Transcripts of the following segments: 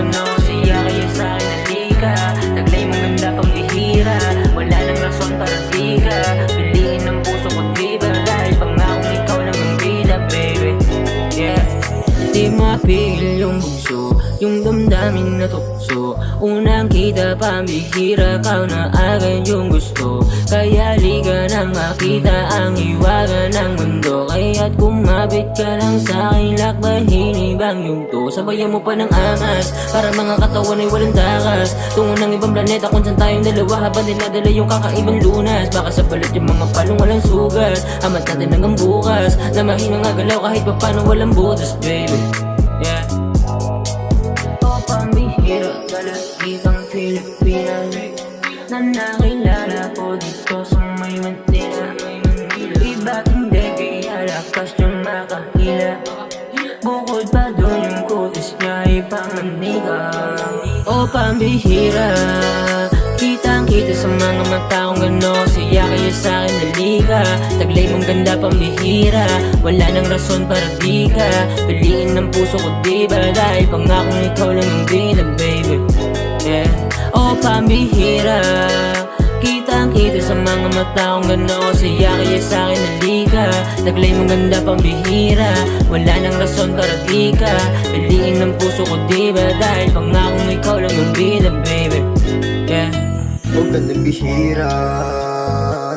No. Amin natukso Unang kita pambihira Kau na agad yung gusto Kaya liga na makita Ang iwaga ng mundo Kaya't kumapit ka lang sa akin Lakbahin ibang yugto Sabayan mo pa ng angas Para mga katawan ay walang takas Tungo ng ibang planeta Kung saan tayong dalawa Habang dinadala yung kakaibang lunas Baka sa balat yung mga palong walang sugat Amat natin hanggang bukas Na mahinang agalaw kahit pa paano walang butas baby pambihira. Kitang kita sa mga mata kong gano Siya kayo sa akin naliga. Taglay mong ganda pambihira Wala nang rason para di ka. Piliin ng puso ko diba Dahil pangakong ikaw lang yung bilang baby. Yeah. O pambihira sa mga mata kong gano Siya kayo sa akin naliga Taglay mong ganda pambihira Wala nang rason para di ka. Piliin ng puso ko diba Dahil pangakong ikaw lang yung bilang baby. Yeah. Huwag ka nagbihira.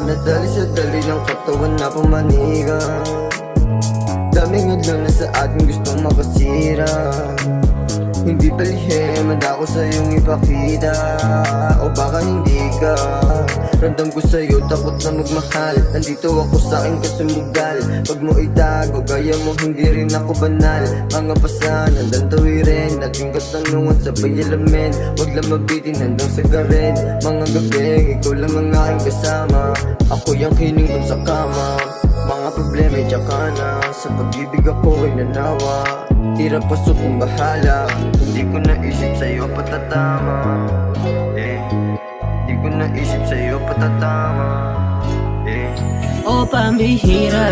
Nadali sa dali ng katawan na pumaniga. Daming hadlang na sa atin gustong makasira Hindi palihim, handa ko sa iyong ipakita. O baka hindi ka Randam ko sa'yo, takot na magmahal. Nandito ako sa aking kasumugal. Pag mo itago, gaya mo hindi rin ako banal. Mga pasan, hanggang tawirin Naging katanungan sa bayalamin Huwag lang mabitin hanggang sa garin. Mga gabi, ikaw lang ang aking kasama. Ako yung kining dun sa kama. Mga problema tsaka na Sa pag-ibig ako ay nanawa Tira pasok kong bahala. Hindi ko naisip sa'yo patatama. Eh Hindi ko naisip sa'yo patatama. Eh. O pambihira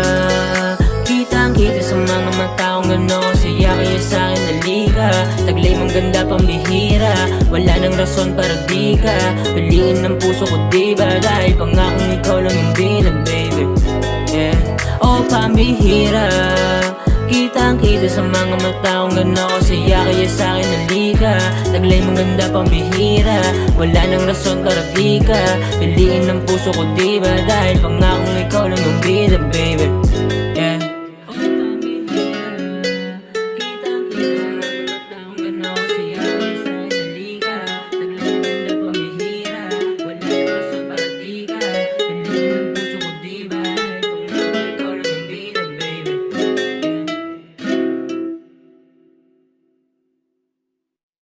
Kitang kita sa mga mata kong gano Siya kayo sa akin naliga Taglay mong ganda pambihira. Wala nang rason para di ka. Piliin ng puso ko diba Dahil pangakong ikaw lang yung bilang baby Yeah. O pambihira Kitang kita sa mga mata kong gano Siya kayo sa akin naliga Taglay mong ganda pambihira Wala nang rason para di ka Piliin ng puso ko diba Dahil pangakong ikaw lang yung bilang baby